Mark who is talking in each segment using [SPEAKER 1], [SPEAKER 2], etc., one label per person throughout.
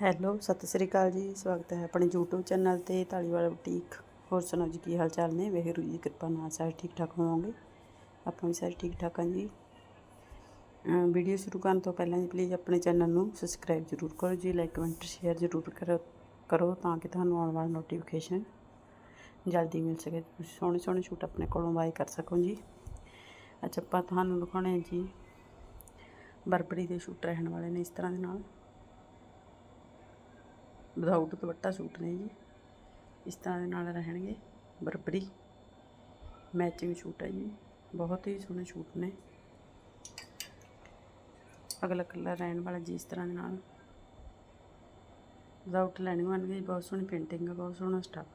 [SPEAKER 1] Hello, Sat Sri ਅਕਾਲ ਜੀ, ਸਵਾਗਤ ਹੈ ਆਪਣੇ YouTube ਚੈਨਲ ਤੇ ਧਾਲੀਵਾਲ ਬੁਟੀਕ। ਹੋਰ ਸੁਣਾਓ ਜੀ, ਕੀ ਹਾਲ ਚਾਲ ਨੇ? ਵਾਹਿਗੁਰੂ ਜੀ ਦੀ ਕਿਰਪਾ ਨਾਲ ਸਾਰੇ ਠੀਕ ਠਾਕ ਹੋਵੋਗੇ? ਆਪਾਂ ਵੀ ਸਾਰੇ ਠੀਕ ਠਾਕ ਹਾਂ ਜੀ। ਵੀਡੀਓ ਸ਼ੁਰੂ ਕਰਨ ਤੋਂ ਪਹਿਲਾਂ ਜੀ ਪਲੀਜ਼ ਆਪਣੇ ਚੈਨਲ ਨੂੰ ਸਬਸਕ੍ਰਾਈਬ ਜ਼ਰੂਰ ਕਰੋ ਜੀ ਲਾਈਕ ਕਮੈਂਟ ਸ਼ੇਅਰ ਜ਼ਰੂਰ ਕਰੋ ਕਰੋ ਤਾਂ ਕਿ ਤੁਹਾਨੂੰ ਆਉਣ ਵਾਲਾ ਨੋਟੀਫਿਕੇਸ਼ਨ ਜਲਦੀ ਮਿਲ ਸਕੇ। ਤੁਸੀਂ ਸੋਹਣੇ ਸੋਹਣੇ ਸ਼ੂਟ ਆਪਣੇ ਕੋਲੋਂ ਬਾਈ ਕਰ ਸਕੋ ਜੀ। ਅੱਛਾ, ਆਪਾਂ ਤੁਹਾਨੂੰ ਦਿਖਾਉਣੇ ਆ ਜੀ, ਬਰਬਰੀ ਦੇ ਸ਼ੂਟ ਰਹਿਣ ਵਾਲੇ ਨੇ ਇਸ ਤਰ੍ਹਾਂ ਦੇ ਨਾਲ। ਵਿਦਆਊਟ ਦੁਪੱਟਾ ਸੂਟ ਨੇ ਜੀ। ਇਸ ਤਰ੍ਹਾਂ ਦੇ ਨਾਲ ਰਹਿਣਗੇ। ਬਰਬਰੀ ਮੈਚਿੰਗ ਸੂਟ ਹੈ ਜੀ। ਬਹੁਤ ਹੀ ਸੋਹਣੇ ਸੂਟ ਨੇ। ਅਗਲਾ ਕਲਰ ਰਹਿਣ ਵਾਲਾ ਜੀ ਇਸ ਤਰ੍ਹਾਂ ਦੇ ਨਾਲ। ਵਿਦਆਊਟ ਲਾਈਨਿੰਗ ਬਣ ਗਈ ਬਹੁਤ ਸੋਹਣੀ ਪੇਂਟਿੰਗ ਹੈ, ਬਹੁਤ ਸੋਹਣਾ ਸਟੱਫ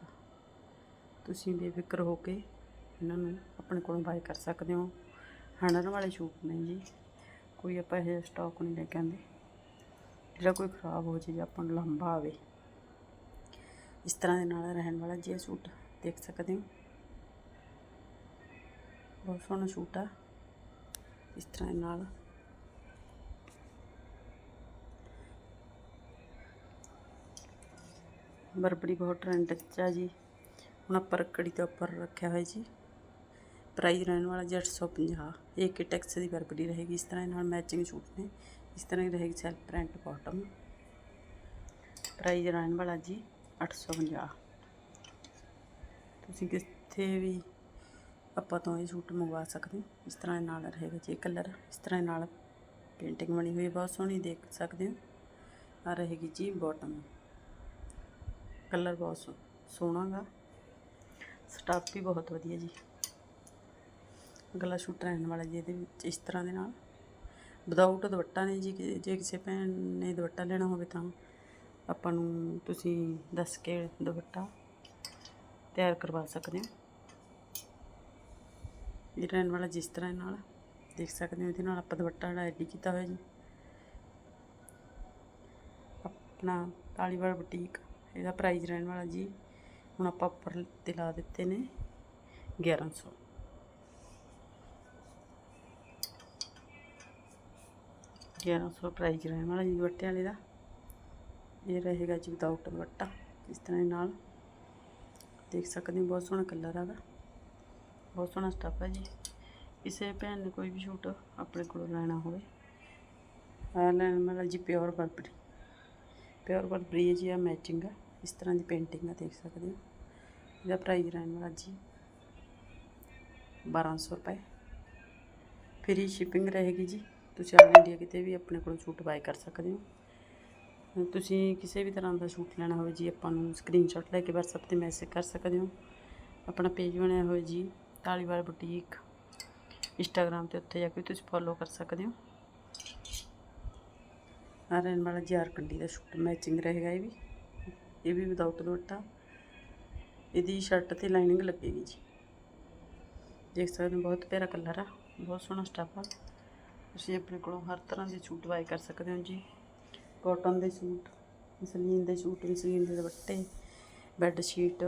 [SPEAKER 1] ਤੁਸੀਂ ਬੇਫਿਕਰ ਹੋ ਕੇ ਇਹਨਾਂ ਨੂੰ ਆਪਣੇ ਕੋਲੋਂ ਬਾਏ ਕਰ ਸਕਦੇ ਹੋ। ਹੰਡਰ ਵਾਲੇ ਸੂਟ ਨੇ ਜੀ। ਕੋਈ ਆਪਾਂ ਇਹ ਸਟਾਕ ਨਹੀਂ ਲੈ ਕੇ ਆਉਂਦੇ। ਜਿਹੜਾ ਕੋਈ ਖਰਾਬ ਹੋ ਜੇ ਜਾਂ ਆਪਾਂ ਨੂੰ ਲੰਬਾ ਆਵੇ, ਇਸ ਤਰ੍ਹਾਂ ਦੇ ਨਾਲ ਰਹਿਣ ਵਾਲਾ ਜੀ ਸੂਟ ਦੇਖ ਸਕਦੇ ਹੋ। ਬਹੁਤ ਸੋਹਣਾ ਸੂਟ ਆ। ਇਸ ਤਰ੍ਹਾਂ ਦੇ ਨਾਲ। ਬਰਬਰੀ ਬਹੁਤ ਟ੍ਰੈਂਡ 'ਚ ਆ ਜੀ। ਹੁਣ ਆਪਾਂ ਰੱਕੜੀ ਦੇ ਉੱਪਰ ਰੱਖਿਆ ਹੋਇਆ ਜੀ। ਪ੍ਰਾਈਸ ਰਹਿਣ ਵਾਲਾ ਜੀ 850 ਇਹ ਕਿ ਟੈਕਸ ਦੀ ਬਰਬਰੀ ਰਹੇਗੀ। ਇਸ ਤਰ੍ਹਾਂ ਦੇ ਨਾਲ ਮੈਚਿੰਗ ਸੂਟ ਨੇ। ਇਸ ਤਰ੍ਹਾਂ ਹੀ ਰਹੇਗੀ ਸੈਲਫ ਪ੍ਰਿੰਟ ਬਾਟਮ ਪ੍ਰਾਈਜ਼ ਰਹਿਣ ਵਾਲਾ ਜੀ 850 ਤੁਸੀਂ ਕਿੱਥੇ ਵੀ ਆਪਾਂ ਤੋਂ ਇਹ ਸੂਟ ਮੰਗਵਾ ਸਕਦੇ ਹੋ। ਇਸ ਤਰ੍ਹਾਂ ਨਾਲ ਰਹੇਗਾ ਜੀ ਕਲਰ ਇਸ ਤਰ੍ਹਾਂ ਨਾਲ ਪੇਂਟਿੰਗ ਬਣੀ ਹੋਈ ਬਹੁਤ ਸੋਹਣੀ ਦੇਖ ਸਕਦੇ ਹੋ। ਆ ਰਹੇਗੀ ਜੀ ਬਾਟਮ ਕਲਰ ਬਹੁਤ ਸੋ- ਸੋਹਣਾ ਗਾ। ਸਟਾਫ ਵੀ ਬਹੁਤ ਵਧੀਆ ਜੀ। ਗਲਾ ਸ਼ੂਟ ਰਹਿਣ ਵਾਲਾ ਜੀ ਇਹਦੇ ਵਿੱਚ ਇਸ ਤਰ੍ਹਾਂ ਦੇ ਨਾਲ। ਵਿਦਆਊਟ ਦੁਪੱਟਾ ਨੇ ਜੀ, ਕਿ- ਜੇ ਕਿਸੇ ਭੈਣ ਨੇ ਦੁਪੱਟਾ ਲੈਣਾ ਹੋਵੇ ਤਾਂ ਆਪਾਂ ਨੂੰ ਤੁਸੀਂ ਦੱਸ ਕੇ ਦੁਪੱਟਾ ਤਿਆਰ ਕਰਵਾ ਸਕਦੇ ਹੋ। ਇਹ ਰਹਿਣ ਵਾਲਾ ਜਿਸ ਤਰ੍ਹਾਂ ਨਾਲ ਦੇਖ ਸਕਦੇ ਹੋ, ਇਹਦੇ ਨਾਲ ਆਪਾਂ ਦੁਪੱਟਾ ਜਿਹੜਾ ਐਡੀ ਕੀਤਾ ਹੋਇਆ ਜੀ। ਆਪਣਾ ਤਾਲੀਵਾਲ ਬੁਟੀਕ ਇਹਦਾ ਪ੍ਰਾਈਸ ਰਹਿਣ ਵਾਲਾ ਜੀ, ਹੁਣ ਆਪਾਂ ਉੱਪਰ ਤੇ ਲਾ ਦਿੱਤੇ ਨੇ 1100 1100 ਪ੍ਰਾਈਸ ਰਹਿਣ ਵਾਲਾ ਜੀ ਦੁਪੱਟੇ ਵਾਲੇ ਦਾ। ਇਹ ਰਹੇਗਾ ਜੀ ਵਿਦਆਊਟ ਦੁਪੱਟਾ ਇਸ ਤਰ੍ਹਾਂ ਦੇ ਨਾਲ। ਦੇਖ ਸਕਦੇ ਹੋ, ਬਹੁਤ ਸੋਹਣਾ ਕਲਰ ਹੈਗਾ। ਬਹੁਤ ਸੋਹਣਾ ਸਟੱਫ ਹੈ ਜੀ। ਕਿਸੇ ਭੈਣ ਨੇ ਕੋਈ ਵੀ ਸ਼ੂਟ ਆਪਣੇ ਕੋਲੋਂ ਲੈਣਾ ਹੋਵੇ। ਆ ਲੈਣ ਵਾਲਾ ਜੀ ਪਿਓਰ ਬਰਬਰੀ ਪਿਓਰ ਬਰਬਰੀ ਹੈ ਜੀ ਆ ਮੈਚਿੰਗ ਆ ਇਸ ਤਰ੍ਹਾਂ ਦੀ ਪੇਂਟਿੰਗ ਆ ਦੇਖ ਸਕਦੇ ਹੋ। ਇਹਦਾ ਪ੍ਰਾਈਸ ਰਹਿਣ ਵਾਲਾ ਜੀ 1200 ਰੁਪਏ। ਫ੍ਰੀ ਸ਼ਿਪਿੰਗ ਰਹੇਗੀ ਜੀ। ਤੁਸੀਂ ਆਲ ਇੰਡੀਆ ਕਿਤੇ ਵੀ ਆਪਣੇ ਕੋਲੋਂ ਸੂਟ ਬਾਈ ਕਰ ਸਕਦੇ ਹੋ। ਤੁਸੀਂ ਕਿਸੇ ਵੀ ਤਰ੍ਹਾਂ ਦਾ ਸੂਟ ਲੈਣਾ ਹੋਵੇ ਜੀ, ਆਪਾਂ ਨੂੰ ਸਕਰੀਨਸ਼ਾਟ ਲੈ ਕੇ WhatsApp ਤੇ ਮੈਸੇਜ ਕਰ ਸਕਦੇ ਹੋ। ਆਪਣਾ ਪੇਜ ਬਣਿਆ ਹੋਇਆ ਜੀ, ਤਾਲੀਵਾਲ ਬੁਟੀਕ ਇੰਸਟਾਗ੍ਰam ਤੇ ਉੱਥੇ ਜਾ ਕੇ ਤੁਸੀਂ ਫੋਲੋ ਕਰ ਸਕਦੇ ਹੋ। ਆ ਰਹਿਣ ਵਾਲਾ ਜਾਰ ਕੰਡੀ ਦਾ ਸੂਟ ਮੈਚਿੰਗ ਰਹੇਗਾ ਇਹ ਵੀ। ਇਹ ਵੀ ਵਿਦਆਊਟ ਦੁਪੱਟਾ। ਇਹਦੀ ਸ਼ਰਟ ਤੇ ਲਾਈਨਿੰਗ ਲੱਗੇਗੀ ਜੀ। ਦੇਖ ਸਕਦੇ ਹੋ, ਬਹੁਤ ਪਿਆਰਾ ਕਲਰ ਆ, ਬਹੁਤ ਸੋਹਣਾ ਸਟੱਫ ਆ। ਤੁਸੀਂ ਆਪਣੇ ਕੋਲੋਂ ਹਰ ਤਰ੍ਹਾਂ ਦੇ ਸੂਟ ਬਾਈ ਕਰ ਸਕਦੇ ਹੋ ਜੀ। ਕਾਟਨ ਦੇ ਸੂਟ, ਮਸਲੀਨ ਦੇ ਸੂਟ, ਮਸਲੀਨ ਦੇ ਦੁਪੱਟੇ ਬੈੱਡ ਸ਼ੀਟ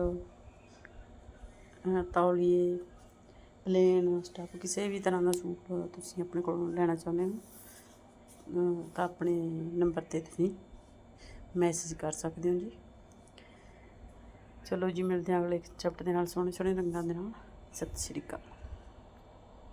[SPEAKER 1] ਤੌਲੀਏ ਪਲੇਨ ਸਟੱਫ ਕਿਸੇ ਵੀ ਤਰ੍ਹਾਂ ਦਾ ਸੂਟ ਤੁਸੀਂ ਆਪਣੇ ਕੋਲੋਂ ਲੈਣਾ ਚਾਹੁੰਦੇ ਹੋ ਤਾਂ ਆਪਣੇ ਨੰਬਰ ਤੇ ਤੁਸੀਂ ਮੈਸੇਜ ਕਰ ਸਕਦੇ ਹੋ ਜੀ। ਚਲੋ ਜੀ, ਮਿਲਦੇ ਹਾਂ ਅਗਲੇ ਚੈਪਟਰ ਦੇ ਨਾਲ ਸੋਹਣੇ ਸੋਹਣੇ ਰੰਗਾਂ ਦੇ ਨਾਲ। ਸਤਿ ਸ਼੍ਰੀ ਅਕਾਲ।